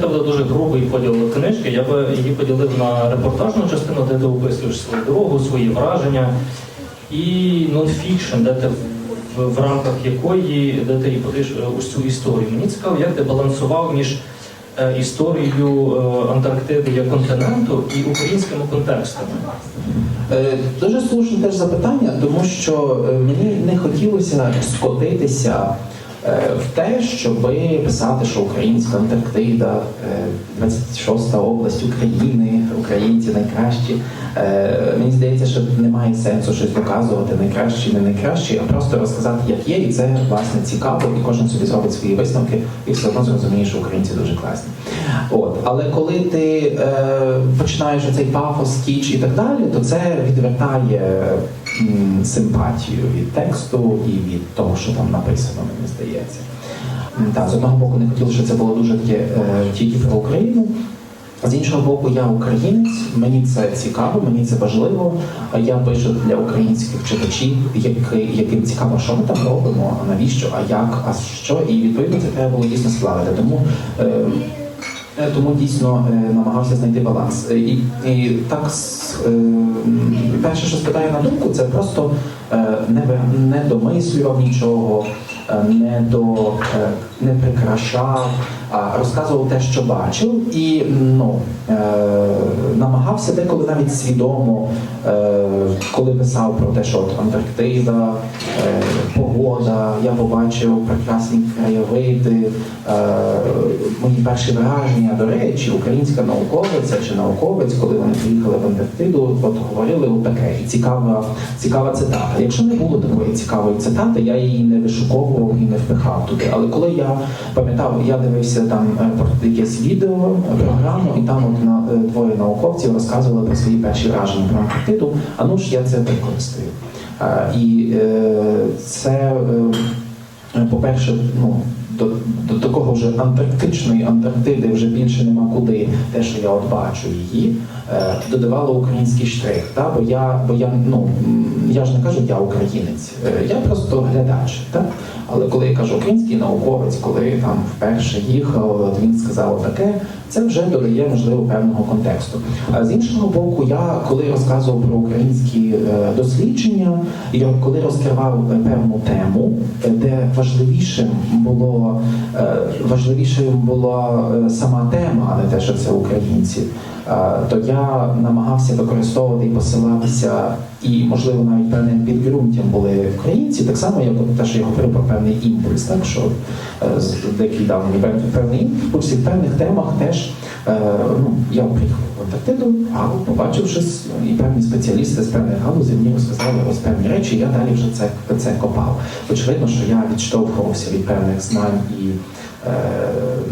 це буде дуже грубий поділ книжки, я би її поділив на репортажну частину, де ти описуєш свою дорогу, свої враження, і нонфікшн, де ти в, в рамках якої де ти подаєш е, ось цю історію. Мені цікаво, як ти балансував між е, історією е, Антарктиди як континенту і українськими контекстами. Дуже слушне теж запитання, тому що мені не хотілося скотитися в те, щоб писати, що українська Антарктида, е, 26-та область України, українці найкращі. Е, Мені здається, що немає сенсу щось доказувати найкращі, не найкращі, а просто розказати, як є, і це власне цікаво, і кожен собі зробить свої висновки, і все одно зрозуміє, що українці дуже класні. От, але коли ти е, починаєш цей пафос, кіч і так далі, то це відвертає симпатію від тексту і від того, що там написано, мені здається. Так, з одного боку, не хотів, щоб це було дуже таке е, тільки про Україну. З іншого боку, я українець, мені це цікаво, мені це важливо. А Я пишу для українських читачів, яким цікаво, що ми там робимо, а навіщо, а як, а що, і відповідно це треба було дійсно склавити. Тому Е, Тому дійсно е, намагався знайти баланс. Е, І, і так е, перше, що спитає на думку, це просто е, не, не домислював нічого, е, не до е, не прикрашав, а розказував те, що бачив, і ну, е, намагався деколи навіть свідомо, е, коли писав про те, що от Антарктида, е, погода, я побачив прекрасні краєвиди, е, мої перші враження. До речі, українська науковиця чи науковець, коли вони приїхали в Антарктиду, от говорили отаке. І цікава, цікава цитата. Якщо не було такої цікавої цитати, я її не вишуковував і не впихав туди. Але коли я пам'ятав, я дивився там е, якесь відео, програму, і там от на е, двоє науковців розказували про свої перші враження про Антарктиду. А ну ж я це використаю. Е, І це, по-перше, ну. До, до такого вже антарктичної Антарктиди вже більше нема куди, те, що я от бачу її, додавала додавало український штрих. Та? Бо я, бо я, ну, я ж не кажу, я українець, е, я просто глядач. Та? Але коли я кажу український науковець, коли там вперше їхав, він сказав таке, це вже додає можливо певного контексту. А з іншого боку, я коли розказував про українські е, дослідження, я коли розкривав е, певну тему, е, де важливішим було важливішим була сама тема, а не те, що це українці. Е, То я намагався використовувати і посилатися, і можливо навіть певним підґрунтям були українці, так само як те, що я говорив про певний імпульс, так що е, деякий дав мені певний- імпульс, і в певних темах теж е, ну, я приїхав в Антарктиду, а побачив щось, і певні спеціалісти з певних галузей мені розказали ось певні речі, і я далі вже це, це копав. Очевидно, що я відштовхувався від певних знань і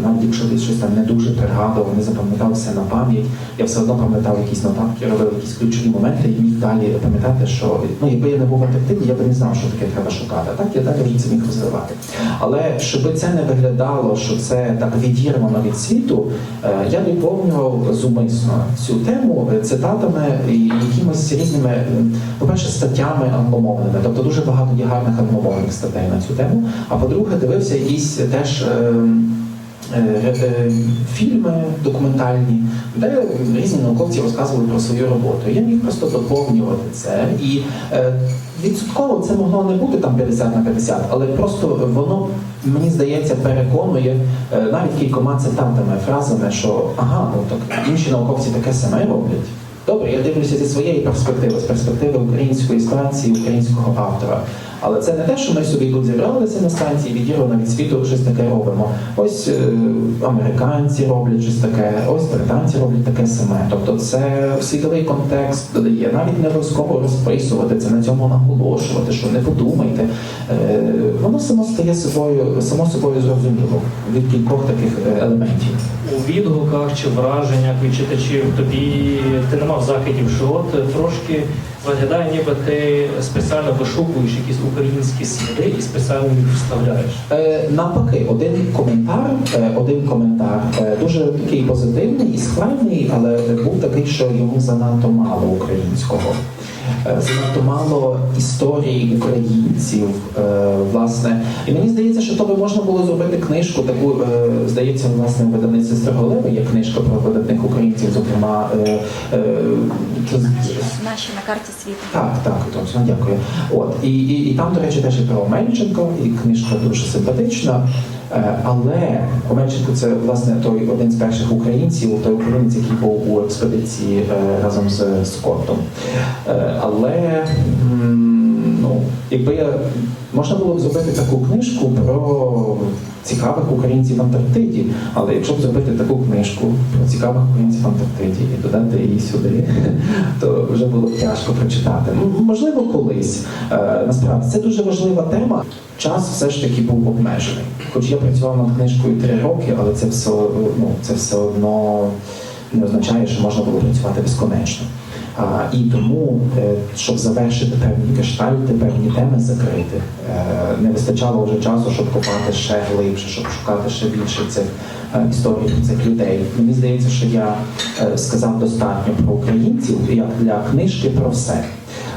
навіть якщо десь щось там не дуже пригадував, не запам'ятав все на пам'ять, я все одно пам'ятав якісь нотатки, робив якісь ключові моменти і міг далі пам'ятати, що ну, якби я не був в я би не знав, що таке треба шукати. Так я далі вже це міг розвивати. Але щоб це не виглядало, що це так відірвано від світу, е, я доповнював зумисно цю тему е, цитатами і якимись різними, е, по-перше, статтями англомовними. Тобто дуже багато є гарних англомовних статей на цю тему. А по-друге, дивився якісь теж. Е, е, е, Фільми документальні, де різні науковці розказували про свою роботу. Я міг просто доповнювати це. І е, відсотково це могло не бути там 50 на 50, але просто воно, мені здається, переконує навіть кількома цитатами, фразами, що ага, ну так інші науковці таке саме роблять. Добре, я дивлюся зі своєї перспективи, з перспективи української станції, українського автора. Але це не те, що ми собі тут зібралися на станції, відірвано від світу, щось таке робимо. Ось е, американці роблять щось таке, ось британці роблять таке саме. Тобто це світовий контекст додає. Навіть не обов'язково розписувати це, на цьому наголошувати, що не подумайте. Е, воно само стає собою, само собою зрозуміло від кількох таких е, елементів. У відгуках чи враженнях від читачів тобі ти не мав закидів, що от трошки виглядає, ніби ти спеціально вишукуєш якісь українські сліди і спеціально їх вставляєш. Е, навпаки, один коментар, е, один коментар е, дуже такий позитивний і схвальний, але був такий, що йому занадто мало українського. е, занадто мало історій українців, е, власне. І мені здається, що то би можна було зробити книжку, таку, е, здається, власне, видавництві Строголева є книжка про видатних українців, зокрема. е, е, Наші на карті світу. так, так, Томсон, дякую. От і, і, і там, до речі, теж і про Омельченко, і книжка дуже симпатична. Е, Але Омельченко це власне той один з перших українців, той українець, який був у експедиції е, разом з Скоттом. Е, Але ну, якби я можна було б зробити таку книжку про цікавих українців в Антарктиді, але якщо б зробити таку книжку про цікавих українців в Антарктиді і додати її сюди, то вже було б тяжко прочитати. Можливо, колись. Е, Насправді це дуже важлива тема. Час все ж таки був обмежений. Хоч я працював над книжкою три роки, але це все, ну, це все одно не означає, що можна було працювати безконечно. І тому, е, щоб завершити певні гештальти, певні теми закрити, е, не вистачало вже часу, щоб копати ще глибше, щоб шукати ще більше цих е, історій цих людей. Мені здається, що я сказав достатньо про українців як для книжки про все.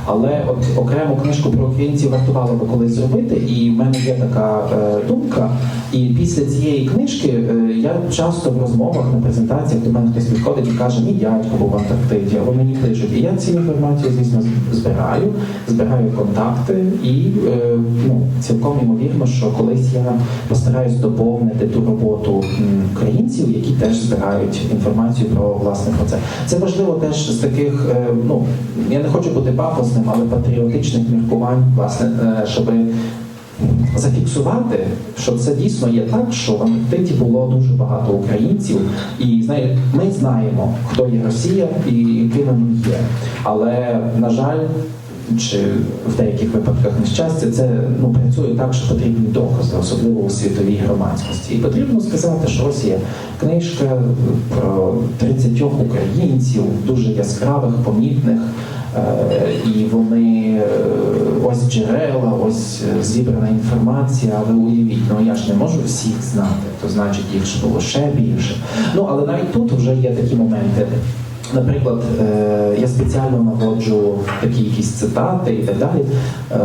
Але от окрему книжку про українців вартувало би колись зробити, і в мене є така е, думка. І після цієї книжки е, я часто в розмовах на презентаціях до мене хтось підходить і каже, мій дядько був в Антарктиді, або мені пишуть. І я цю інформацію, звісно, збираю, збираю контакти, і е, ну, цілком ймовірно, що колись я постараюсь доповнити ту роботу українців, які теж збирають інформацію про власне про це. Це важливо теж з таких, е, ну я не хочу бути пафосним, але патріотичних міркувань, власне, е, щоби зафіксувати, що це дійсно є так, що в Антарктиді було дуже багато українців, і знає, ми знаємо, хто є Росія і якими ми є. Але на жаль. Чи в деяких випадках нещастя, це ну працює так, що потрібні докази, особливо у світовій громадськості. І потрібно сказати, що ось є книжка про 30 українців, дуже яскравих, помітних, і вони е, ось джерела, ось е, зібрана інформація. Але уявіть, ну я ж не можу всіх знати, то значить їх ж було ще більше. Ну але навіть тут вже є такі моменти. Наприклад, е, я спеціально наводжу такі якісь цитати і так далі е,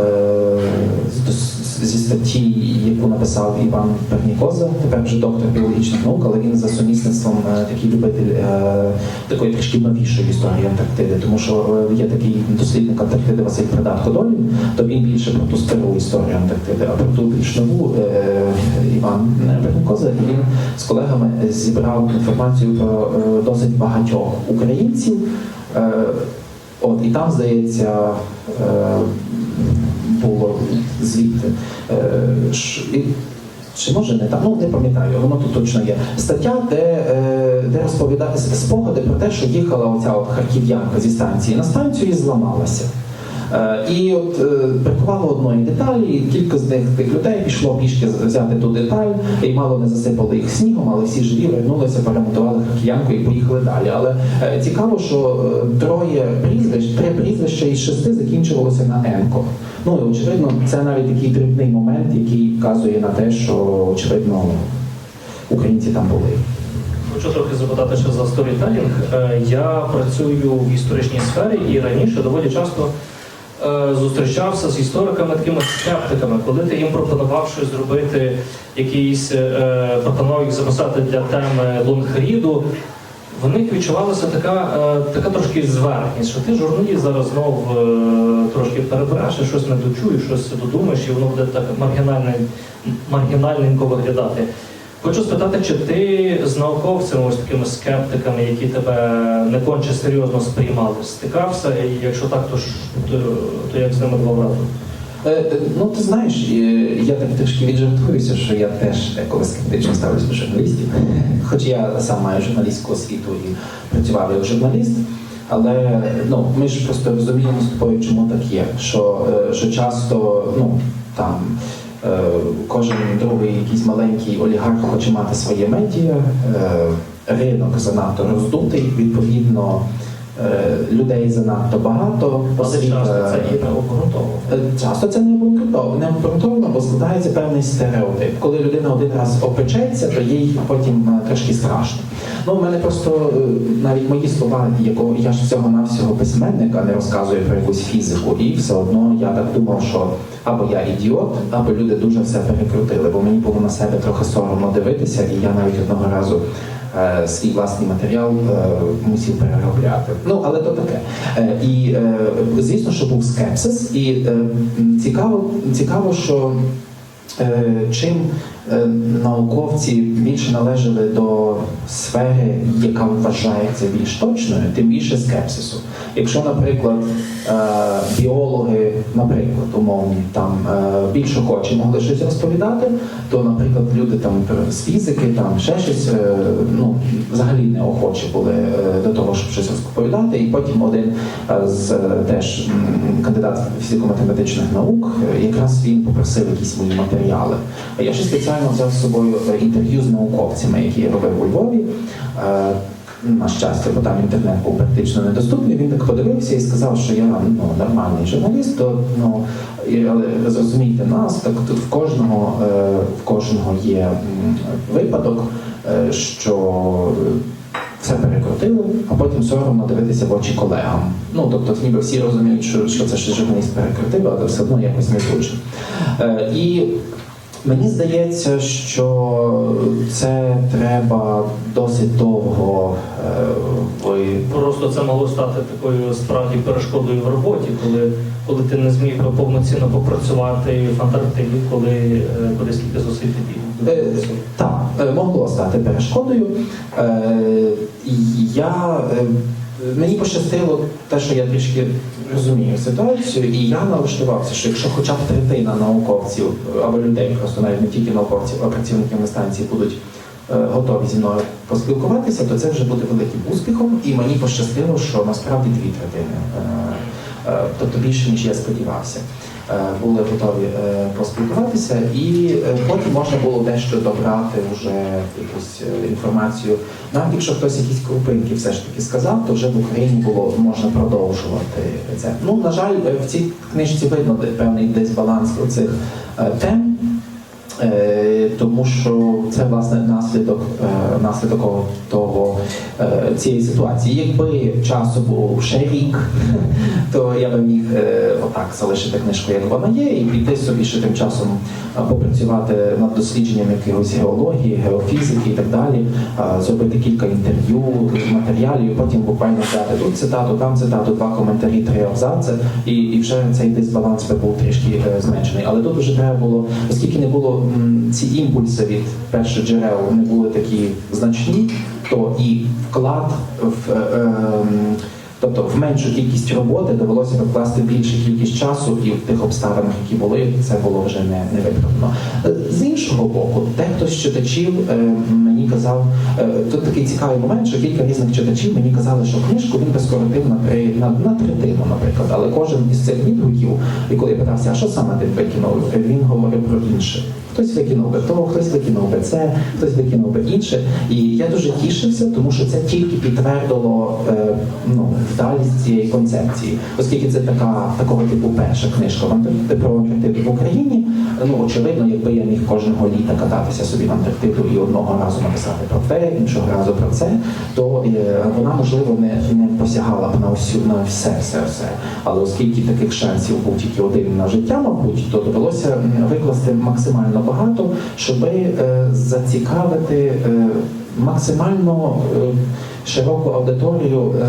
зі статті, яку написав Іван Пернікоза, тепер вже доктор біологічних наук, але він за сумісництвом е, такий любитель е, такої трішки новішої історії Антарктиди, тому що е, є такий дослідник Антарктиди Василь Придатко Долін, то він більше про ту стару історію Антарктиди, а про ту більш нову Іван Пернікоза, він з колегами зібрав інформацію про досить багатьох українців. От і там, здається, було звідти. Е, Чи може не там? Ну не пам'ятаю, воно тут точно є. Стаття, де, е, де розповідає спогади про те, що їхала оця от харків'янка зі станції на станцію і зламалася. Е, І от е, бракувало одної деталі, і кілька з них тих людей пішло пішки взяти ту деталь, і мало не засипали їх снігом, але всі живі вернулися, перемотували харків'янку і поїхали далі. Але е, цікаво, що е, троє прізвищ, три прізвища із шести закінчувалося на енко. Ну і очевидно, це навіть такий дрібний момент, який вказує на те, що очевидно українці там були. Хочу трохи запитати ще за сторітелінг. Е, Я працюю в історичній сфері і раніше доволі часто е, зустрічався з істориками, такими скептиками, коли ти їм пропонував щось зробити, якийсь е, пропонував їх записати для теми лонгріду. В них відчувалася така, е, така трошки зверхність, що ти журналіст зараз знов е, трошки перебереш, щось не дочуєш, щось додумаєш, і воно буде так маргінальненько виглядати. Хочу спитати, чи ти з науковцями, ось такими скептиками, які тебе не конче серйозно сприймали, стикався, і якщо так, то, то, то як з ними брати? Е, Ну, ти знаєш, е, я так трішки віджартуюся, що я теж коли скептично ставлюся до журналістів. Хоч я сам маю журналістську освіту і працював як журналіст. Але ну, ми ж просто розуміємо з тобою, чому так є. Що, е, що часто ну, там, кожен другий якийсь маленький олігарх хоче мати своє медіа, е, ринок занадто роздутий, відповідно. Е, людей занадто багато, часто це і не обґрунтовано. Е, Часто це не обґрунтовано, не обґрунтовано, бо складається певний стереотип. Коли людина один раз опечеться, то їй потім е, трошки страшно. Ну, в мене просто навіть мої слова, якого я ж всього навсього письменник, а не розказую про якусь фізику, і все одно я так думав, що або я ідіот, або люди дуже все перекрутили, бо мені було на себе трохи соромно дивитися, і я навіть одного разу. Е, Свій власний матеріал мусів мусив переробляти. Ну, але то таке. Е, І е, звісно, що був скепсис, і е, цікаво, цікаво, що е, чим е, науковці більше належали до сфери, яка вважається більш точною, тим більше скепсису. Якщо, наприклад, е, біологи, наприклад, умовні, там е, більш охочі могли щось розповідати, то, наприклад, люди там з фізики, там ще щось, е, ну взагалі не охочі були е, до того, щоб щось розповідати. І потім один е, з е, теж кандидат фізико-математичних наук, е, якраз він попросив якісь мої матеріали. А я ще спеціально взяв з собою інтерв'ю з науковцями, які я робив у Львові. Е, На щастя, бо там інтернет був практично недоступний. Він так подивився і сказав, що я ну, нормальний журналіст, то ну але зрозумійте нас, так тут в кожного е, в кожного є випадок, е, що все перекрутили, а потім соромно дивитися в очі колегам. Ну тобто, ніби всі розуміють, що, що це ще журналіст перекрутив, але все одно якось не. Е, і Мені здається, що це треба досить довго е, Просто це могло стати такою справді перешкодою в роботі, коли, коли ти не зміг повноцінно попрацювати в Антарктиді, коли, е, коли стільки зусиль тобі Е. Так, могло стати перешкодою. Е, Я, мені пощастило те, що я трішки розумію ситуацію, і я налаштувався, що якщо хоча б третина науковців е, або людей, просто навіть не тільки науковців, а працівників на станції будуть е, готові зі мною поспілкуватися, то це вже буде великим успіхом. І мені пощастило, що насправді дві третини. е, Тобто більше, ніж я сподівався. Е, Були готові е, поспілкуватися, і е, потім можна було дещо добрати вже якусь е, інформацію. Навіть якщо хтось якісь крупинки все ж таки сказав, то вже в Україні було можна продовжувати це. Ну на жаль, е, в цій книжці видно певний дисбаланс цих тем. Е, Тому що це власне наслідок, е, наслідок того- е, цієї ситуації. Якби часу був ще рік, то я би міг отак залишити книжку, як вона є, і піти собі ще тим часом попрацювати над дослідженням якихось геології, геофізики і так далі, зробити кілька інтерв'ю, матеріалів, потім буквально взяти тут цитату, там цитату, два коментарі, три абзаци, і, і вже цей дисбаланс би був трішки зменшений. Але тут вже треба було, оскільки не було ці імпульси від перших джерел не були такі значні, то і вклад в. е, ем, Тобто в меншу кількість роботи довелося вкласти більшу кількість часу, і в тих обставинах, які були, це було вже не, не виправдано. Е, З іншого боку, дехто з читачів е, мені казав, е, тут такий цікавий момент, що кілька різних читачів мені казали, що книжку він би скоротив на, три- на, на третину, наприклад. Але кожен із цих відгуків, і коли я питався, а що саме ти викинув, він говорив про інше. Хтось викинув би то, хтось викинув би це, хтось викинув би інше. І я дуже тішився, тому що це тільки підтвердило е, ну, вдалість цієї концепції, оскільки це така такого типу перша книжка в про Антарктиду в Україні. Ну очевидно, якби я міг кожного літа кататися собі в Антарктиду і одного разу написати про те, іншого разу про це, то е, вона можливо не, не посягала б на всю на все, все, все. Але оскільки таких шансів був тільки один на життя, мабуть, то довелося викласти максимально багато, щоб е, зацікавити е, максимально е, широку аудиторію. е,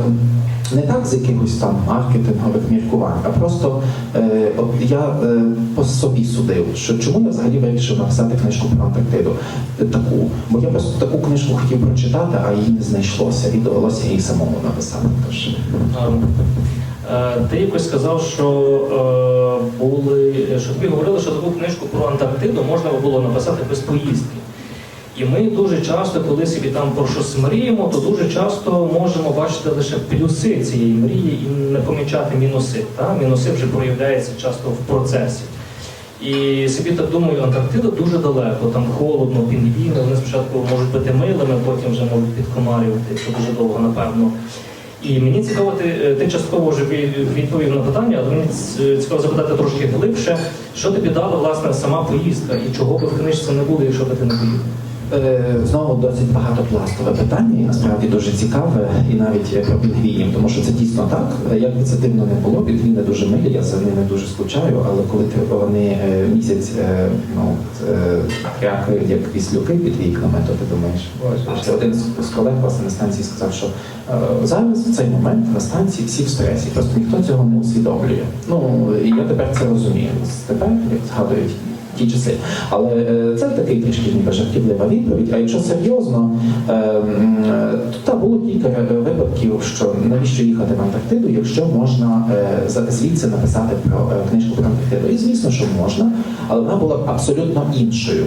не так з якихось там маркетингових міркувань, а просто е, от я е, по собі судив, що чому я взагалі вирішив написати книжку про Антарктиду Е, таку. Бо я просто таку книжку хотів прочитати, а її не знайшлося, і довелося її самому написати. Тож Ти якось сказав, що е, були, що тобі говорили, що таку книжку про Антарктиду можна було написати без поїздки. І ми дуже часто, коли собі там про щось мріємо, то дуже часто можемо бачити лише плюси цієї мрії і не помічати мінуси. Та? Мінуси вже проявляються часто в процесі. І собі так думаю, Антарктида дуже далеко, там холодно, пінгвіни, вони спочатку можуть бути милими, потім вже можуть підкомарювати, це дуже довго, напевно. І мені цікаво, ти, е, ти частково вже відповів на питання, але мені цікаво запитати трошки глибше, що тобі дала власне сама поїздка і чого би в книжці не було, якщо би ти не поїхав? Е, Знову досить багатопластове питання, і насправді дуже цікаве, і навіть е, про пінгвінів, тому що це дійсно так. Е, Як би це дивно не було, пінгвіни дуже милі, я за ними дуже скучаю, але коли вони місяць ну, крякають як віслюки під вікнами, то ти думаєш, боже, один з- колег власне на станції сказав, що зараз в цей момент на станції всі в стресі, просто ніхто цього не усвідомлює. Ну і я тепер це розумію. Тепер, як згадують ті часи. Але е, це такий трішки ніби жартівлива відповідь. А якщо серйозно, е, е, то та було кілька е, випадків, що навіщо їхати в Антарктиду, якщо можна е, звідси написати про е, книжку про Антарктиду. І звісно, що можна, але вона була абсолютно іншою.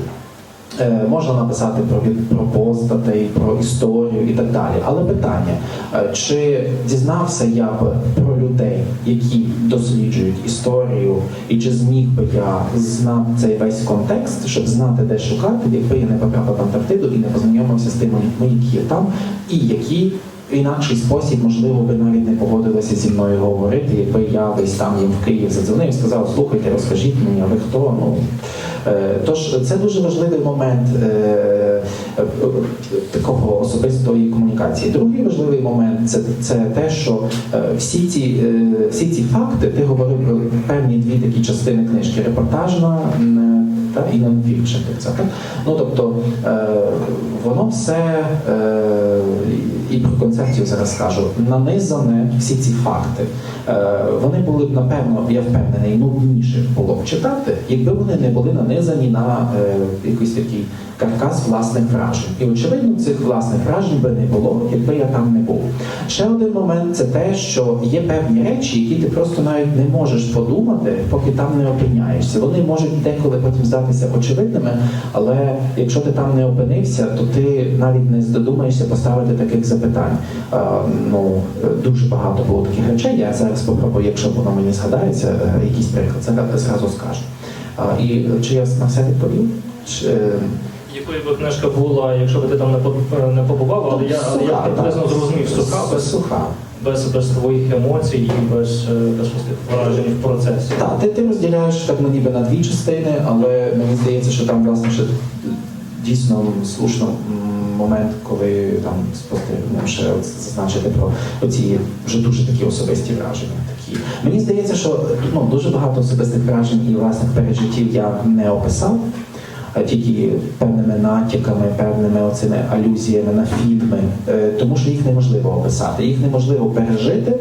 Е, Можна написати про, про постатей, про історію і так далі. Але питання, е, чи дізнався я б про людей, які досліджують історію, і чи зміг би я знати цей весь контекст, щоб знати, де шукати, якби я не потрапив в Антарктиду і не познайомився з тими людьми, які є там, і які інакший спосіб, можливо, би навіть не погодилися зі мною говорити, якби я десь там їм в Київ задзвонив і сказав, слухайте, розкажіть мені, а ви хто? Ну, Е, Тож це дуже важливий момент е, е, такого особистої комунікації. Другий важливий момент це, це те, що всі ці, всі ці факти, ти говорив про певні дві такі частини книжки: репортажна та і так це, так? Ну тобто е, воно все е, і про концепцію зараз скажу, нанизане всі ці факти. Е, вони були б, напевно, я впевнений, нудніше було б читати, якби вони не були нанизані на якийсь такий каркас власних вражень. І очевидно, цих власних вражень би не було, якби я там не був. Ще один момент це те, що є певні речі, які ти просто навіть не можеш подумати, поки там не опиняєшся. Вони можуть деколи потім здатися очевидними, але якщо ти там не опинився, то ти навіть не здодумаєшся поставити таких запитань. Е, ну е, дуже багато було таких речей. Я зараз спробую, якщо воно мені згадається, е, якийсь приклад, це зразу скажу. А, і е, чи я на все відповів? Чи, е, Якою би книжка була, якщо би ти там не побував, але я, я приблизно зрозумів суха, без, суха. Без, без твоїх емоцій і без, е, без вражень в процесі. Так, ти, ти розділяєш так ну, ніби на дві частини, але мені здається, що там власне ще дійсно слушно момент, коли там спостерігнемо ще зазначити про оці вже дуже такі особисті враження. Такі. Мені здається, що ну, дуже багато особистих вражень і власних пережиттів я не описав. А Тільки певними натяками, певними оцими алюзіями на фільми, Е, тому що їх неможливо описати, їх неможливо пережити,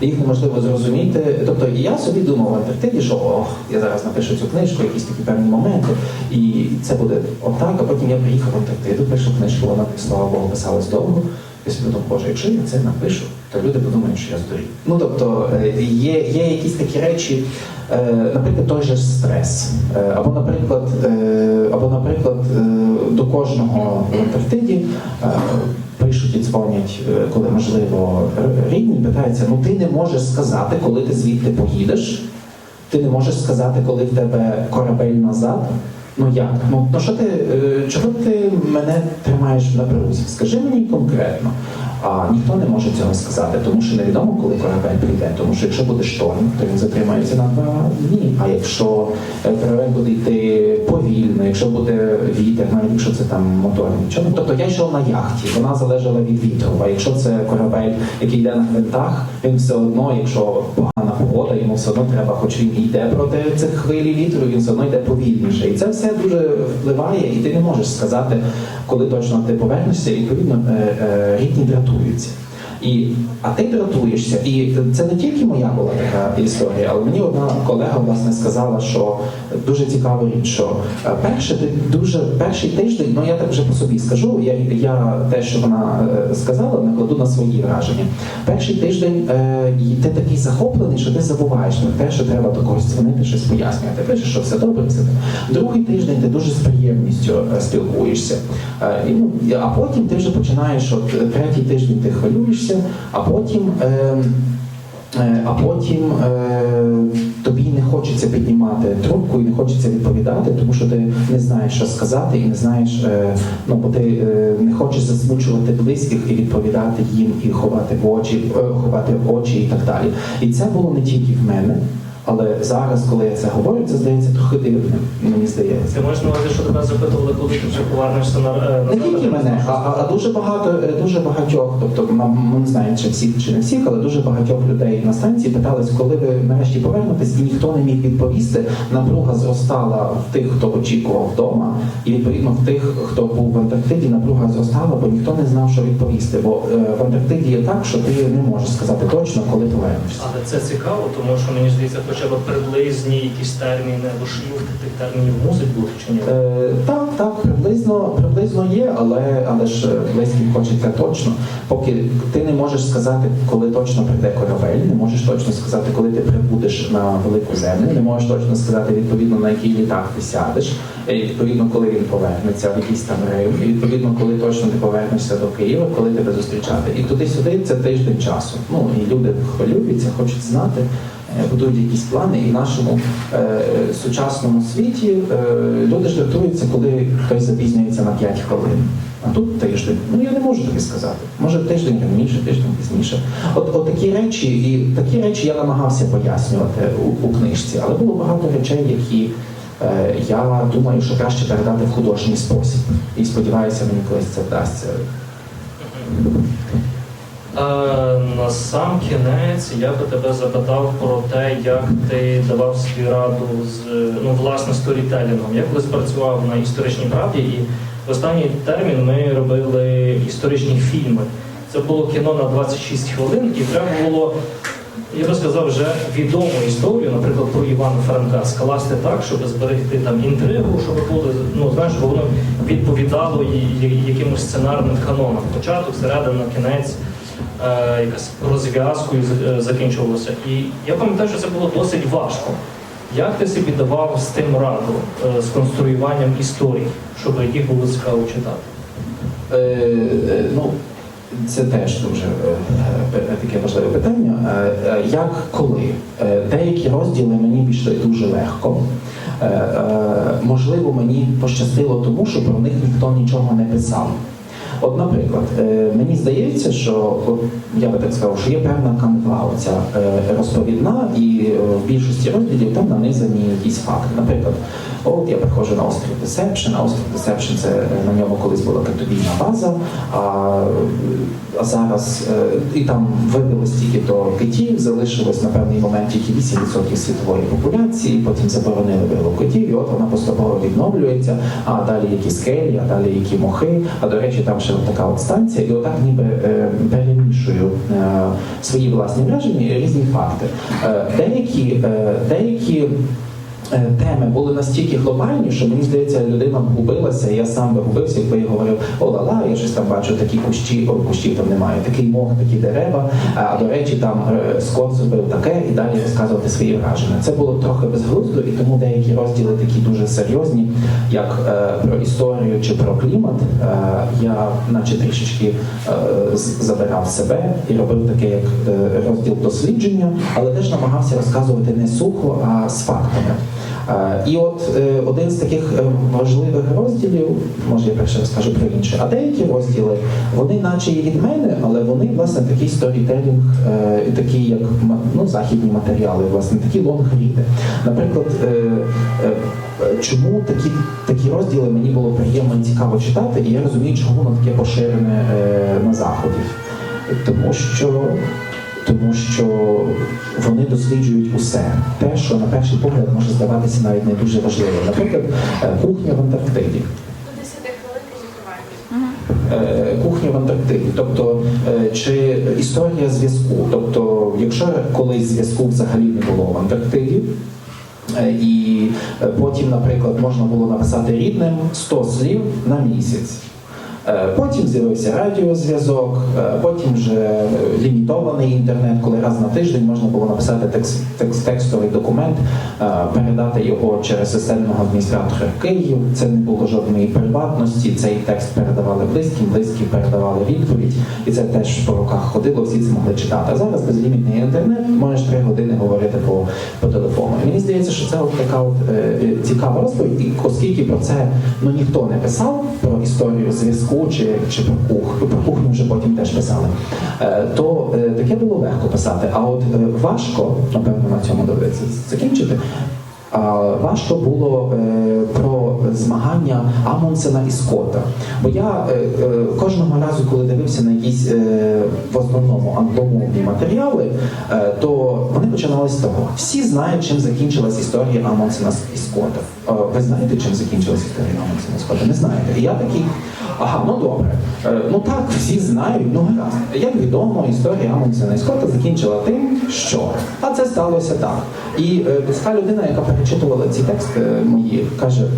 їх неможливо зрозуміти. Тобто я собі думав в Антарктиді, що ох, я зараз напишу цю книжку, якісь такі певні моменти, і це буде отак, а потім я приїхав в Антарктиду, пишу книжку, вона, слава Богу, писалась довго. Я собі думав, боже, якщо я це напишу, то люди подумають, що я здурів. Ну тобто е, є, є якісь такі речі, е, наприклад, той же стрес. Е, Або, наприклад, або, наприклад, до кожного в Антарктиді пишуть і дзвонять, коли можливо рідні, питаються, ну ти не можеш сказати, коли ти звідти поїдеш. Ти не можеш сказати, коли в тебе корабель назад. Ну як? Ну, ну що ти, чого ти мене тримаєш в напрузі? Скажи мені конкретно. А ніхто не може цього сказати, тому що невідомо, коли корабель прийде. Тому що якщо буде шторм, то він затримається на два дні. А якщо е, корабель буде йти повільно, якщо буде вітер, навіть якщо це там моторний човен. Тобто я йшов на яхті, вона залежала від вітру. А якщо це корабель, який йде на гвинтах, він все одно, якщо погода, йому все одно треба, хоч він йде проти цих хвилі вітру, він все одно йде повільніше. І це все дуже впливає, і ти не можеш сказати, коли точно ти повернешся, і відповідно е, е, рідні дратуються. І, а ти дратуєшся, і це не тільки моя була така історія, але мені одна колега власне сказала, що дуже цікава річ, що е, перше ти дуже перший тиждень, ну я так вже по собі скажу, я, я те, що вона е, сказала, накладу на свої враження. Перший тиждень е, ти такий захоплений, що ти забуваєш про те, що треба до когось дзвонити, щось пояснювати. Пишеш, що все добре, все. Другий тиждень ти дуже з приємністю е, спілкуєшся. Е, і, ну, а потім ти вже починаєш, от третій тиждень ти хвилюєшся, а потім. Е, Е, А потім е, тобі не хочеться піднімати трубку і не хочеться відповідати, тому що ти не знаєш, що сказати, і не знаєш, е, ну бо ти е, не хочеш засмучувати близьких і відповідати їм, і ховати в очі, е, ховати очі і так далі. І це було не тільки в мене. Але зараз, коли я це говорю, це здається трохи дивним, мені здається. Ти маєш на увазі, що тебе запитували, коли ти вже повернешся на е, Не тільки мене, а, а, дуже багато, е, дуже багатьох, тобто ми не знаємо, чи всіх чи не всіх, але дуже багатьох людей на станції питались, коли ви нарешті повернетесь, і ніхто не міг відповісти. Напруга зростала в тих, хто очікував вдома, і відповідно в тих, хто був в Антарктиді, напруга зростала, бо ніхто не знав, що відповісти. Бо е, в Антарктиді є так, що ти не можеш сказати точно, коли повернешся. Але це цікаво, тому що мені здається, хоча б приблизні якісь терміни або шрифти тих термінів мусить бути чи ні? Е, так, так, приблизно, приблизно є, але, але ж е, хочеться точно. Поки ти не можеш сказати, коли точно прийде корабель, не можеш точно сказати, коли ти прибудеш на велику землю, не можеш точно сказати відповідно на який літак ти сядеш, і відповідно, коли він повернеться в якийсь там район, і відповідно, коли точно ти повернешся до Києва, коли тебе зустрічати. І туди-сюди це тиждень часу. Ну і люди хвилюються, хочуть знати. Е, Будують якісь плани, і в нашому е, сучасному світі е, люди жартуються, коли хтось запізнюється на 5 хвилин. А тут тиждень. Ну я не можу тобі сказати. Може тиждень раніше, тиждень пізніше. От, от такі речі, і такі речі я намагався пояснювати у, у книжці, але було багато речей, які я думаю, що краще передати в художній спосіб. І сподіваюся, мені колись це вдасться. Е, на сам кінець я би тебе запитав про те, як ти давав собі раду з ну, власне сторітелінгом. Я колись працював на історичній правді, і в останній термін ми робили історичні фільми. Це було кіно на 26 хвилин, і треба було, я би сказав, вже відому історію, наприклад, про Івана Франка, скласти так, щоб зберегти там інтригу, щоб було, ну знаєш, воно відповідало і- якимось сценарним канонам. Початок, середина, кінець якась розв'язкою е, закінчувалося. І я пам'ятаю, що це було досить важко. Як ти собі давав з тим раду, е, з конструюванням історій, щоб їх було цікаво читати? Е, е, ну, це теж дуже е, е, таке важливе питання. Е, е, Як коли? Е, Деякі розділи мені пішли дуже легко. Е, е, Можливо, мені пощастило тому, що про них ніхто нічого не писав. От, наприклад, е, мені здається, що я би так сказав, що є певна канва оця е, розповідна, і е, в більшості розділів там нанизані якісь факти. Наприклад, от я приходжу на острів Десепшн, а острів Десепшн це на ньому колись була картовільна база, а, а зараз і там вибило стільки до китів, залишилось на певний момент тільки 8% світової популяції, потім заборонили вилов котів, і от вона поступово відновлюється, а далі які скелі, а далі які мохи. А до речі, там ще така от станція, і отак ніби е, перемішую е, свої власні враження і різні факти. Е, деякі, деякі теми були настільки глобальні, що мені здається, людина губилася, я сам би губився, якби я говорив, о ла-ла, я щось там бачу, такі кущі, о, кущів там немає, такий мох, такі дерева. А до речі, там е, Скотт зробив таке і далі розказувати свої враження. Це було трохи безглуздо, і тому деякі розділи такі дуже серйозні, як е, про історію чи про клімат. Е, я, наче трішечки е, забирав себе і робив таке, як е, розділ дослідження, але теж намагався розказувати не сухо, а з фактами. Е, І от е, один з таких е, важливих розділів, може я перше розкажу про інше, а деякі розділи, вони наче є від мене, але вони, власне, такий сторітелінг, такі, як ну, західні матеріали, власне, такі лонгріди. Наприклад, чому такі, такі розділи мені було приємно і цікаво читати, і я розумію, чому воно таке поширене на заході. Тому що тому що вони досліджують усе те, що на перший погляд може здаватися навіть не дуже важливим. Наприклад, е, кухня в Антарктиді. До 10 хвилин закриваємо. Е, Кухня в Антарктиді, тобто е, чи історія зв'язку. Тобто, якщо колись зв'язку взагалі не було в Антарктиді, і потім, наприклад, можна було написати рідним 100 слів на місяць. Е, Потім з'явився радіозв'язок, е, потім вже е, лімітований інтернет, коли раз на тиждень можна було написати текст, текст, текстовий документ, передати його через системного адміністратора Київ. Це не було жодної приватності. Цей текст передавали близьким, близькі передавали відповідь, і це теж по руках ходило, всі це могли читати. А зараз безлімітний інтернет, можеш три години говорити по, по телефону. І мені здається, що це от така от е, цікава розповідь, і оскільки про це ну ніхто не писав про історію зв'язку чи, чи про кухню, про кухню вже потім теж писали, е, то е, таке було легко писати. А от е, важко, напевно, на цьому доведеться закінчити. Важко було е, про змагання Амундсена і Скотта. Бо я е, е, кожного разу, коли дивився на якісь в основному англомовні матеріали, то вони починалися з того. Всі знають, чим закінчилась історія Амундсена і Скотта. Ви знаєте, чим закінчилась історія Амундсена і Скотта? Не знаєте. І я такий, ага, ну добре. Ну так, всі знають, ну гаразд. Як відомо, історія Амундсена і Скотта закінчила тим, що. А це сталося так. І близька людина, яка перечитувала ці тексти мої, каже.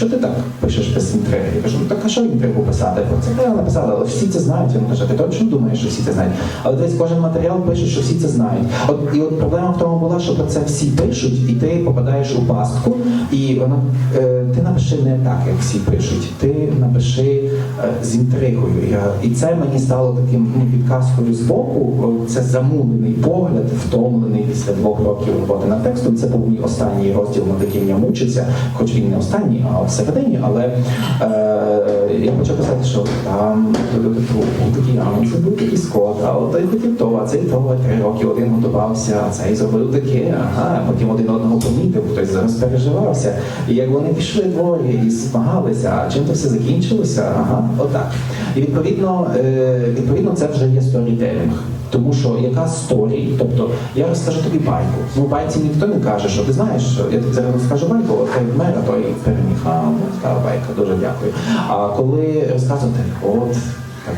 Чого ти так пишеш без інтриги? Я кажу, ну так а що інтригу писати? Це я написала, але всі це знають. Він каже, ти точно думаєш, що всі це знають? Але десь кожен матеріал пише, що всі це знають. От і от проблема в тому була, що про це всі пишуть, і ти попадаєш у пастку, і вона е, ти напиши не так, як всі пишуть. Ти напиши е, з інтригою. Я, і це мені стало таким ну, підказкою з боку. Це замулений погляд, втомлений після двох років роботи над текстом. Це був мій останній розділ, над яким я мучився, хоч він не останній, а всередині. Але е, я почав писати, що там був такий це був такий скот, а от той хотів то, а цей то три роки один готувався, а цей зробив таке, ага, потім один одного помітив, хтось зараз переживався. І як вони пішли двоє і змагалися, а чим то все закінчилося? Ага, отак. І відповідно, е, відповідно, це вже є сторітелінг. Тому що яка сторі, тобто я розкажу тобі байку. Ну, байці ніхто не каже, що ти знаєш, я тобі зараз розкажу байку, от той мер, а той переміг. А, ну, така байка, дуже дякую. А коли розказувати, от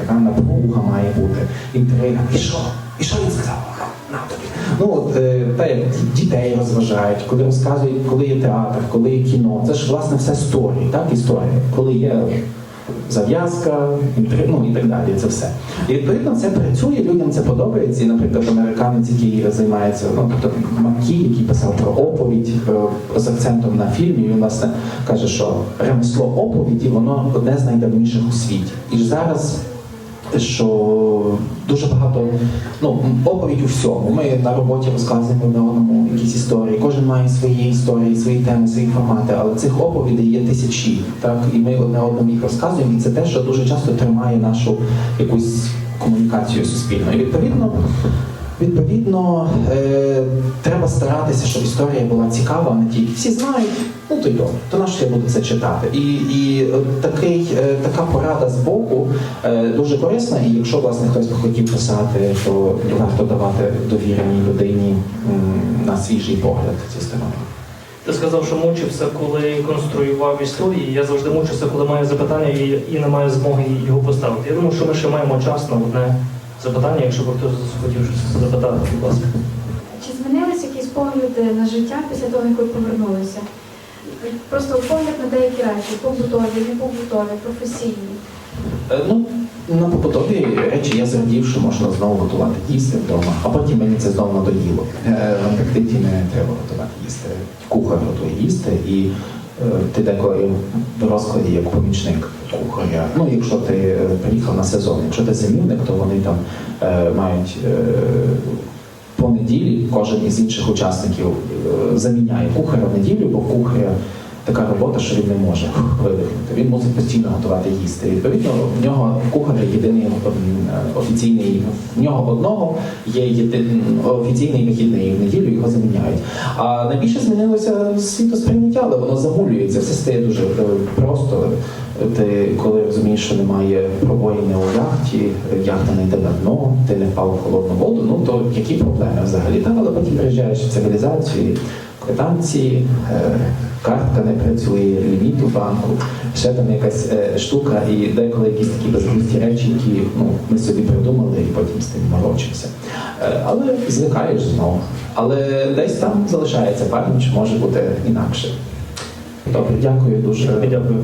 така напруга має бути, інтрига, і що? І що він сказав? На. Ну от е, та як дітей розважають, коли розказують, коли є театр, коли є кіно. Це ж власне все сторі, так, історія. Коли є зав'язка, ну і так далі. Це все. І відповідно це працює, людям це подобається. І, наприклад, американець, який займається, ну тобто Макі, який писав про оповідь е, з акцентом на фільмі, він власне каже, що ремесло оповіді воно одне з найдавніших у світі. І ж зараз що дуже багато ну, оповідь у всьому. Ми на роботі розказуємо на одному якісь історії. Кожен має свої історії, свої теми, свої формати, але цих оповідей є тисячі. Так? І ми одне одному їх розказуємо, і це те, що дуже часто тримає нашу якусь комунікацію суспільну. І відповідно. Відповідно, е, треба старатися, щоб історія була цікава, не тільки всі знають, ну то й добре, то на я буду це читати. І, і такий, е, така порада з боку е, дуже корисна, і якщо власне хтось би хотів писати, то варто давати довіреній людині м, на свіжий погляд ці сторони. Ти сказав, що мучився, коли конструював історії. Я завжди мучуся, коли маю запитання і, і не маю змоги його поставити. Я думаю, що ми ще маємо час на одне запитання, якщо б хтось хотів щось запитати, будь ласка. Чи змінились якісь погляди на життя після того, як ви повернулися? Просто погляд на деякі речі, побутові, не побутові, професійні. Е, Ну, на побутові речі я зрадів, що можна знову готувати їсти вдома, а потім мені це знову надоїло. Е, В Антарктиді не треба готувати їсти. Кухар готує їсти, і е, ти деколи в розкладі як помічник кухаря. Ну, якщо ти е, приїхав на сезон, якщо ти зимівник, то вони там е, мають. е, по неділі кожен із інших учасників заміняє кухаря в неділю, бо кухаря така робота, що він не може видихнути. Він мусить постійно готувати їсти. Відповідно, в нього кухар єдиний е, офіційний, в нього одного є єдин офіційний вихідний в неділю, його заміняють. А найбільше змінилося світосприйняття, але воно замулюється, все стає дуже е, просто. Ти коли розумієш, що немає пробоїни у яхті, яхта не йде на дно, ти не впав в холодну воду, ну то які проблеми взагалі? Так, але потім приїжджаєш в цивілізацію, квитанції, е, картка не працює, ліміт у банку, ще там якась е, штука, і деколи якісь такі безглузді речі, які ну, ми собі придумали і потім з тим морочимося. Е, але звикаєш знову. Але десь там залишається пам'ять, що може бути інакше. Добре, дякую дуже. Дякую.